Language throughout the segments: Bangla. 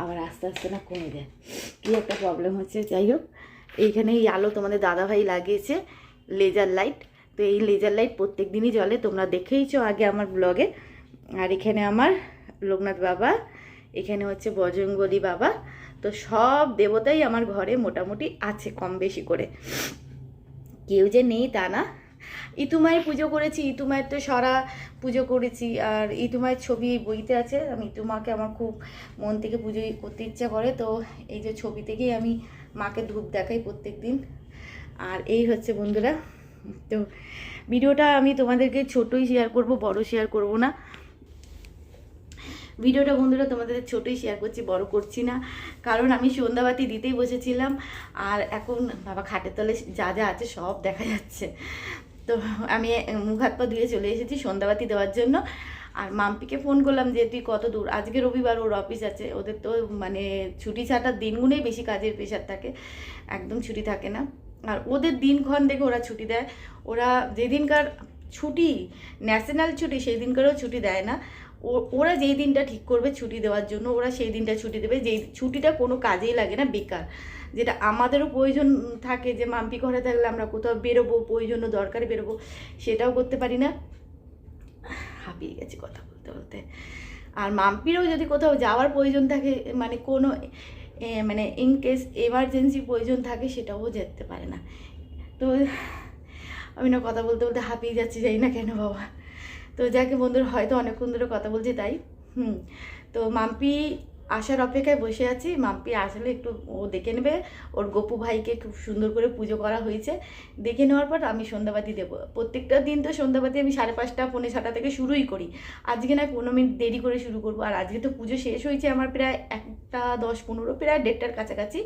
আবার আস্তে আস্তে না কমে যায়। কী একটা প্রবলেম হচ্ছে, যাই হোক। এইখানে এই আলো তোমাদের দাদাভাই লাগিয়েছে লেজার লাইট তো এই লেজার লাইট প্রত্যেক দিনই জ্বলে, তোমরা দেখেইছো আগে আমার ব্লগে আর এখানে আমার লোকনাথ বাবা, এখানে হচ্ছে বজরঙ্গলি বাবা। তো সব দেবতাই আমার ঘরে মোটামুটি আছে, কম বেশি করে। কেউ যে নেই তা না। ইতুমায়ের পুজো করেছি ইতুমায়ের তো সরা পুজো করেছি, আর ইতুমায়ের ছবি বইতে আছে, আমি ইতুমাকে আমার খুব মন থেকে পুজো করতে ইচ্ছা করে, তো এই যে ছবি থেকেই আমি মাকে ধূপ দেখাই প্রত্যেক দিন আর এই হচ্ছে বন্ধুরা, তো ভিডিওটা আমি তোমাদেরকে ছোটই শেয়ার করব, বড় শেয়ার করব না। ভিডিওটা বন্ধুরা তোমাদের ছোটোই শেয়ার করছি, বড় করছি না। কারণ আমি সন্ধ্যাবাতি দিতেই বসেছিলাম, আর এখন বাবা খাটের তলে যা যা আছে সব দেখা যাচ্ছে। তো আমি মুখ হাত পা ধুয়ে চলে এসেছি সন্ধ্যাবাতি দেওয়ার জন্য। আর মাম্পিকে ফোন করলাম যে, তুই কত দূর? আজকে রবিবার ওর অফিস আছে। ওদের তো মানে ছুটি ছাটার দিনগুলোই বেশি কাজের প্রেশার থাকে। একদম ছুটি থাকে না। আর ওদের দিনক্ষণ দেখে ওরা ছুটি দেয়। ওরা যেদিনকার ছুটি ন্যাশনাল ছুটি সেই দিনকারও ছুটি দেয় না। ওরা যেই দিনটা ঠিক করবে ছুটি দেওয়ার জন্য, ওরা সেই দিনটা ছুটি দেবে। যেই ছুটিটা কোনো কাজেই লাগে না, বেকার। যেটা আমাদেরও প্রয়োজন থাকে যে, মাম্পি ঘরে থাকলে আমরা কোথাও বেরোবো প্রয়োজনও দরকারে বেরোবো, সেটাও করতে পারি না। হাঁপিয়ে গেছি কথা বলতে বলতে। আর মাম্পিরও যদি কোথাও যাওয়ার প্রয়োজন থাকে মানে কোনো মানে ইন কেস এমার্জেন্সি প্রয়োজন থাকে, সেটাও যেতে পারে না। তো, আমি না কথা বলতে বলতে হাঁপিয়ে যাচ্ছি যাই না কেন বাবা। তো যাকে বন্ধুরা হয়তো অনেকক্ষণ ধরে কথা বলছি তাই, হুম। তো মাম্পি আসার অপেক্ষায় বসে আছি। মাম্পি আসলে একটু ও দেখে নেবে। ওর গপু ভাইকে খুব সুন্দর করে পুজো করা হয়েছে। দেখে নেওয়ার পর আমি সন্ধ্যাবাতি দেবো। প্রত্যেকটা দিন তো সন্ধ্যাবাতি আমি সাড়ে পাঁচটা, পৌনে ছটা থেকে শুরুই করি। আজকে না পনেরো মিনিট দেরি করে শুরু করব। আর আজকে তো পুজো শেষ হয়েছে আমার প্রায় একটা দশ পনেরো, প্রায় দেড়টার কাছাকাছি।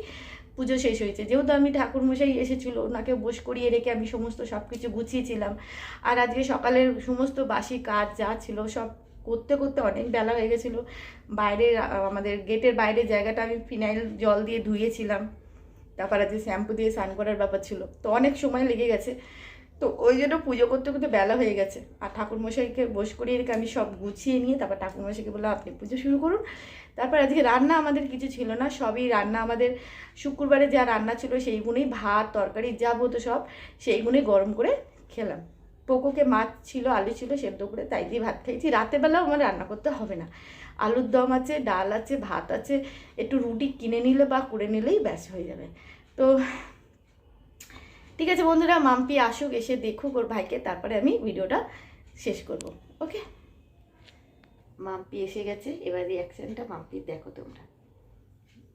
পুজো শেষ হয়েছে। যেহেতু আমি ঠাকুরমশাই এসেছিল, ওনাকে বস করিয়ে রেখে আমি সমস্ত সব কিছু গুছিয়েছিলাম। আর আজকে সকালের সমস্ত বাসি কাজ যা ছিল সব করতে করতে অনেক বেলা হয়ে গেছিল। বাইরে আমাদের গেটের বাইরের জায়গাটা আমি ফিনাইল জল দিয়ে ধুয়েছিলাম। তারপর আজকে শ্যাম্পু দিয়ে স্নান করার ব্যাপার ছিল। তো অনেক সময় লেগে গেছে। তো ওই জন্য পুজো করতে করতে বেলা হয়ে গেছে। আর ঠাকুরমশাইকে বস করিয়ে রেখে আমি সব গুছিয়ে নিয়ে তারপর ঠাকুরমশাইকে বললাম, আপনি পুজো শুরু করুন। তারপর আজকে রান্না আমাদের কিছু ছিল না, সবই রান্না আমাদের শুক্রবারে যা রান্না ছিল সেইগুলোই ভাত, তরকারি, যা হতো সব সেইগুলোই গরম করে খেলাম। পোকোকে মাছ ছিল, আলু ছিল, সেদ্ধ করে তাই দিয়ে ভাত খাইছি। রাতেবেলাও আমার রান্না করতে হবে না। আলুর দম আছে, ডাল আছে, ভাত আছে, একটু রুটি কিনে নিলে বা করে নিলেই ব্যাস হয়ে যাবে। তো ঠিক আছে বন্ধুরা মাম্পি আসুক এসে দেখুক ওর ভাইকে তারপরে আমি ভিডিওটা শেষ করব ওকে? মাম্পি এসে গেছে এবার রিয়াকশনটা মাম্পি দেখো তোমরা।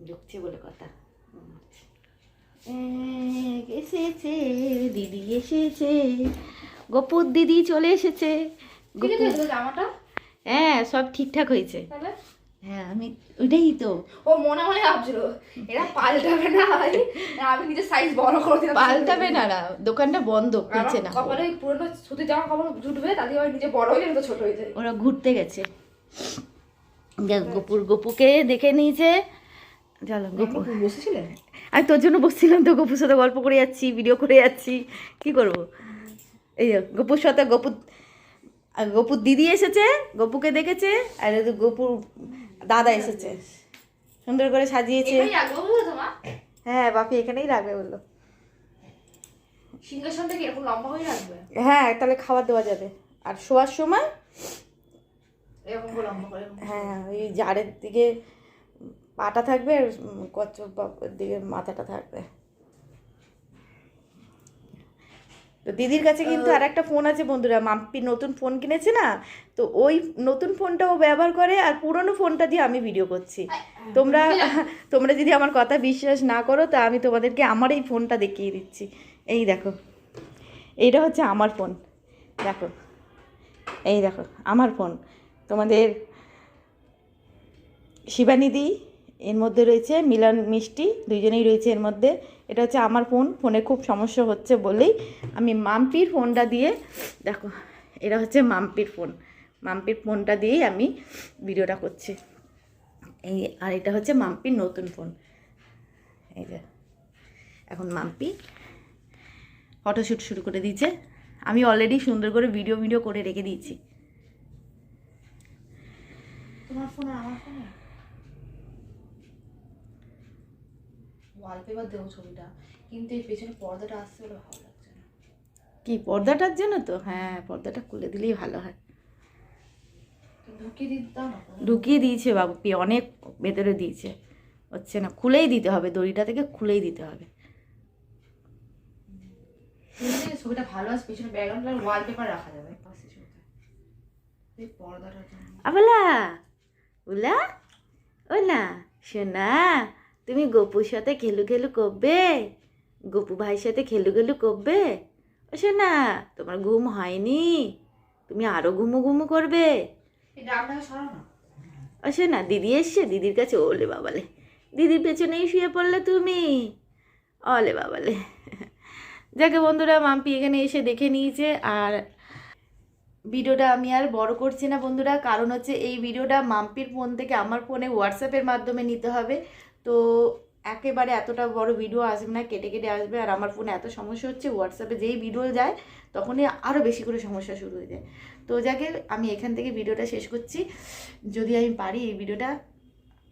ঢুকছে বলে কথা। এসেছে দিদি এসেছে গপুর দিদি চলে এসেছে। হ্যাঁ সব ঠিকঠাক হয়েছে। হ্যাঁ আমি ওইটাই তো। ও মনে মনে ভাবছিল এরা পাল্টাবে না ভাই? আমি নিজের সাইজ বড় করে দিলাম। পাল্টাবে না না দোকানটা বন্ধ খুলছে না। কপালে পুরনো সুতির জামা কাপড় জুটবে তাতে আমি নিজে বড় হয়ে তো ছোট হয়ে যায় ওরা ঘুরতে গেছে। দেখ গপুর গপুকে দেখে নিয়েছে। চলো গপু। বসেছিলেন? আমি তোর জন্য বসছিলাম তো গপুর সাথে গল্প করে যাচ্ছি ভিডিও করে যাচ্ছি। কি করব? এই গপুর সাথে গপু গপুর দিদি এসেছে গপুকে দেখেছে আর গপুর দাদা এসেছে। সুন্দর করে সাজিয়েছে। হ্যাঁ বাপি এখানেই রাখবে বলল। সিংহাসনটা কি এরকম লম্বা হয়ে রাখবে? হ্যাঁ তাহলে খাবার দেওয়া যাবে। আর শোয়ার সময় এরকম লম্বা করে হ্যাঁ ওই জারের দিকে পাটা থাকবে আর কচ্ছপ দিকে মাথাটা থাকবে। তো দিদির কাছে কিন্তু আর একটা ফোন আছে বন্ধুরা মাম্পি নতুন ফোন কিনেছে না? তো ওই নতুন ফোনটা ও ব্যবহার করে আর পুরনো ফোনটা দিয়ে আমি ভিডিও করছি। তোমরা তোমরা যদি আমার কথা বিশ্বাস না করো তা আমি তোমাদেরকে আমার এই ফোনটা দেখিয়ে দিচ্ছি। এই দেখো এইটা হচ্ছে আমার ফোন। দেখো এই দেখো আমার ফোন। তোমাদের শিবানিদি এর মধ্যে রয়েছে মিলন মিষ্টি, দুইজনেই রয়েছে এর মধ্যে। এটা হচ্ছে আমার ফোন, ফোনে খুব সমস্যা হচ্ছে বলেই আমি মাম্পির ফোনটা দিয়ে, দেখো, এটা হচ্ছে মাম্পির ফোন। মাম্পির ফোনটা দিয়েই আমি ভিডিওটা করছি। এই, আর এটা হচ্ছে মাম্পির নতুন ফোন। এই যে, এখন মাম্পি ফটোশ্যুট শুরু করে দিয়েছে। আমি অলরেডি সুন্দর করে ভিডিও ভিডিও করে রেখে দিয়েছি। তোমার ফোনে আমার ফোনে? ওয়ালপেপার দেবো ছবিটা। কিন্তু এই পেছনে পর্দাটা আসছে বলে ভালো লাগছে না। কি পর্দাটার জন্য তো? হ্যাঁ পর্দাটা খুলে দিলেই ভালো হয়। ঢুকিয়ে। ঢুকিয়ে দিয়েছে বাবু পি অনেক ভেতরে দিয়েছে। হচ্ছে না খুলেই দিতে হবে দড়িটা থেকে খুলেই দিতে হবে। ছবিটা ভালো আছে পেছনে ব্যাকগ্রাউন্ড আর ওয়ালপেপার রাখা যাবে পাশে ছবিটা। এই পর্দাটার জন্য। আবলা উলা ওলা শোনা তুমি গপুর সাথে খেলু খেলু করবে? গপু ভাইয়ের সাথে খেলু খেলু করবে? ও শোনা তোমার ঘুম হয়নি? তুমি আরও ঘুমু ঘুমু করবে? সরাও না। দিদি এসছে দিদির কাছে ওলে বাবালে। দিদির পেছনেই শুয়ে পড়লে তুমি? অলে বাবালে। যাকে বন্ধুরা মাম্পি এখানে এসে দেখে নিয়েছে আর ভিডিওটা আমি আর বড় করছি না বন্ধুরা কারণ হচ্ছে এই ভিডিওটা মাম্পির ফোন থেকে আমার ফোনে হোয়াটসঅ্যাপের মাধ্যমে নিতে হবে। তো একেবারে এতটা বড় ভিডিও আসবে না, কেটে কেটে আসবে। আর আমার ফোনে এত সমস্যা হচ্ছে হোয়াটসঅ্যাপে যেই ভিডিও যায়, তখনই আরও বেশি করে সমস্যা শুরু হয়ে যায়। তো যাকে আমি এখান থেকে ভিডিওটা শেষ করছি। যদি আমি পারি এই ভিডিওটা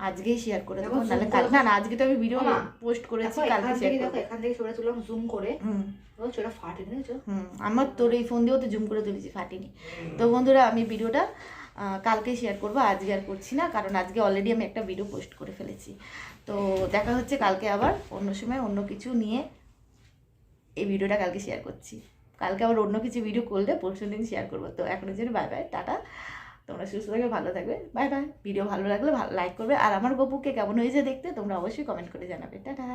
আজকেই শেয়ার করে দেবো নাহলে কাল না না আজকে তো আমি ভিডিও পোস্ট করেছি কালকে শেয়ার করব। এখান থেকে ছবিটা তুললাম জুম করে। হুম। ও ফাটে নিয়েছো হুম আমার তোর এই ফোন দিয়েও তো জুম করে তুলেছি ফাটিনি। তো বন্ধুরা আমি ভিডিওটা কালকে শেয়ার করব আজকে আর করছি না কারণ আজকে অলরেডি আমি একটা ভিডিও পোস্ট করে ফেলেছি। তো দেখা হচ্ছে কালকে আবার অন্য সময় অন্য কিছু নিয়ে এই ভিডিওটা কালকে শেয়ার করছি। কালকে আবার অন্য কিছু ভিডিও করলে পরশু দিন শেয়ার করব। তো এখনের জন্য বাই বাই টাটা। তোমরা সুস্থ থাকবে, ভালো থাকবে। বাই বাই ভিডিও ভালো লাগলে লাইক করবে। আর আমার গপুকে কেমন হয়েছে দেখতে, তোমরা অবশ্যই কমেন্ট করে জানাবে। টাটা।